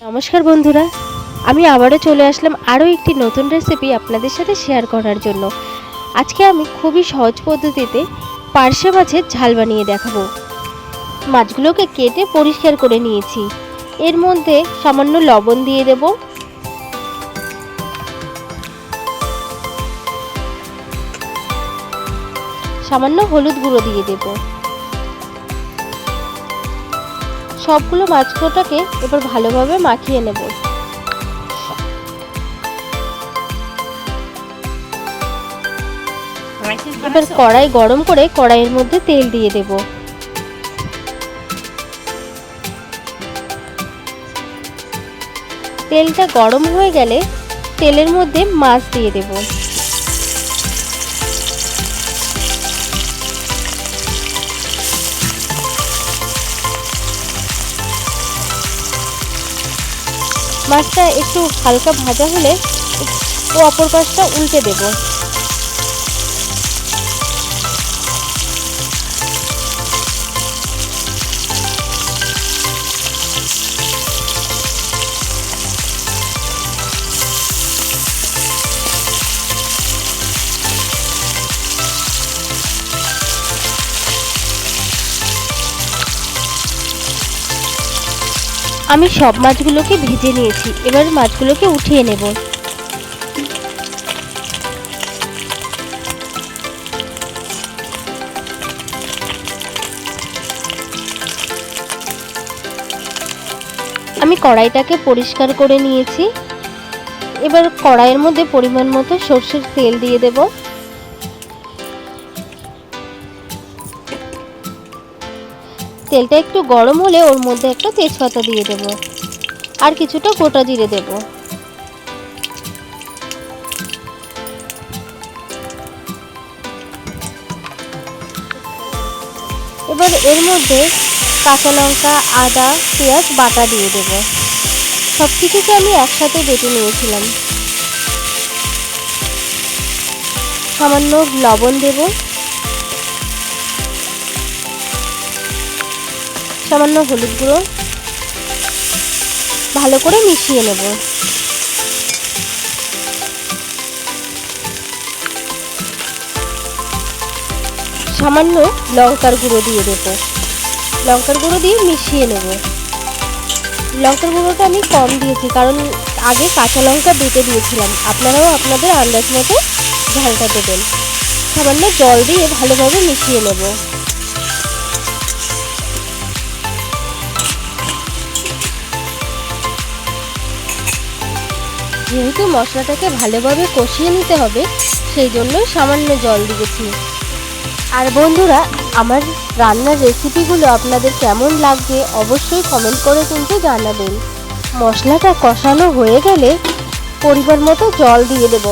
নমস্কার বন্ধুরা, আমি আবারও চলে আসলাম আরও একটি নতুন রেসিপি আপনাদের সাথে শেয়ার করার জন্য। আজকে আমি খুবই সহজ পদ্ধতিতে পার্শে মাছের ঝাল বানিয়ে দেখাবো। মাছগুলোকে কেটে পরিষ্কার করে নিয়েছি। এর মধ্যে সামান্য লবণ দিয়ে দেব। সামান্য হলুদ গুঁড়ো দিয়ে দেবো। সবগুলো মাছকোটাকে এবার ভালোভাবে মাখিয়ে নেব। এবার কড়াই গরম করে কড়াইয়ের মধ্যে তেল দিয়ে দেব। তেলটা গরম হয়ে গেলে তেলের মধ্যে মাছ দিয়ে দেবো। মাছটা একটু হালকা ভাজা হলে ও অপর পাশটা উল্টে দেব। আমি সব মাছগুলোকে ভেজে নিয়েছি। এবার মাছগুলোকে উঠিয়ে নেব। আমি কড়াইটাকে পরিষ্কার করে নিয়েছি। এবার কড়াইয়ের মধ্যে পরিমাণ মতো সর্ষের তেল দিয়ে দেবো। তেলটা একটু গরম হলে ওর মধ্যে একটা তেজপাতা দিয়ে দেব। আর কিছুটা গোটা জিরে দেব। এবার এর মধ্যে কাঁচা লঙ্কা, আদা, পেঁয়াজ, বাটা দিয়ে দেব। সব কিছুকে আমি একসাথে বেটে নিয়েছিলাম। সামান্য লবণ দেবো। সামান্য হলুদ গুঁড়ো ভালো করে মিশিয়ে নেব। সামান্য লঙ্কার গুঁড়ো দিয়ে দেব। লঙ্কার গুঁড়ো দিয়ে মিশিয়ে নেব। লঙ্কার গুঁড়োটা আমি কম দিয়েছি কারণ আগে কাঁচা লঙ্কা বেটে দিয়েছিলাম। আপনারাও আপনাদের আন্দাজ মতো ঝালটা দেবেন। সামান্য জল দিয়ে ভালোভাবে মিশিয়ে নেব। যেহেতু মশলাটাকে ভালোভাবে কষিয়ে নিতে হবে, সেই জন্যই সামান্য জল দিয়েছি। আর বন্ধুরা, আমার রান্নার রেসিপিগুলো আপনাদের কেমন লাগবে অবশ্যই কমেন্ট করে কিন্তু জানাবেন। মশলাটা কষানো হয়ে গেলে পরিমাণ মতো জল দিয়ে দেব।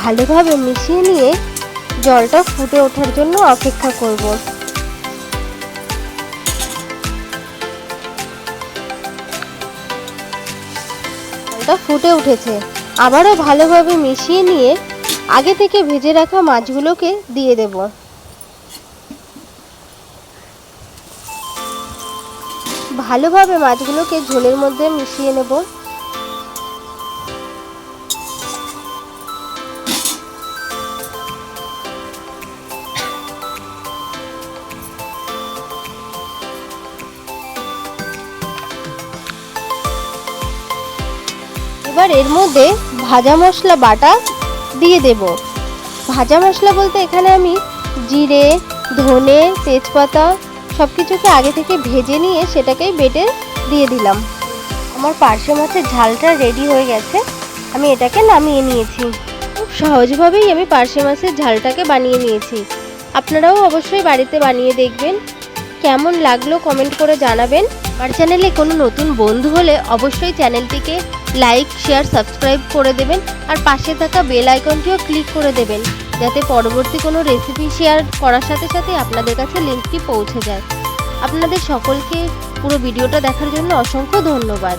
ভালোভাবে মিশিয়ে নিয়ে জলটা ফুটে ওঠার জন্য অপেক্ষা করব। জলটা ফুটে উঠেছে। আবারও ভালোভাবে মিশিয়ে নিয়ে আগে থেকে ভেজে রাখা মাছগুলোকে দিয়ে দেব। ভালোভাবে মাছগুলোকে ঝোলের মধ্যে মিশিয়ে নেব। এবার এর মধ্যে ভাজা মশলা বাটা দিয়ে দেব। ভাজা মশলা বলতে এখানে আমি জিরে, ধনে, তেজপাতা সব কিছুকে আগে থেকে ভেজে নিয়ে সেটাকেই বেটে দিয়ে দিলাম। আমার পার্শে মাছের ঝালটা রেডি হয়ে গেছে, আমি এটাকে নামিয়ে নিয়েছি। খুব সহজভাবেই আমি পার্শে মাছের ঝালটাকে বানিয়ে নিয়েছি। আপনারাও অবশ্যই বাড়িতে বানিয়ে দেখবেন। কেমন লাগল কমেন্ট করে জানাবেন। আমার চ্যানেলে কোনো নতুন বন্ধু হলে অবশ্যই চ্যানেলটিকে লাইক শেয়ার সাবস্ক্রাইব করে দেবেন আর পাশে থাকা বেল আইকনটিও ক্লিক করে দেবেন, যাতে পরবর্তী কোনো রেসিপি শেয়ার করার সাথে সাথে আপনাদের কাছে লিঙ্কটি পৌঁছে যায়। আপনাদের সকলকে পুরো ভিডিওটা দেখার জন্য অসংখ্য ধন্যবাদ।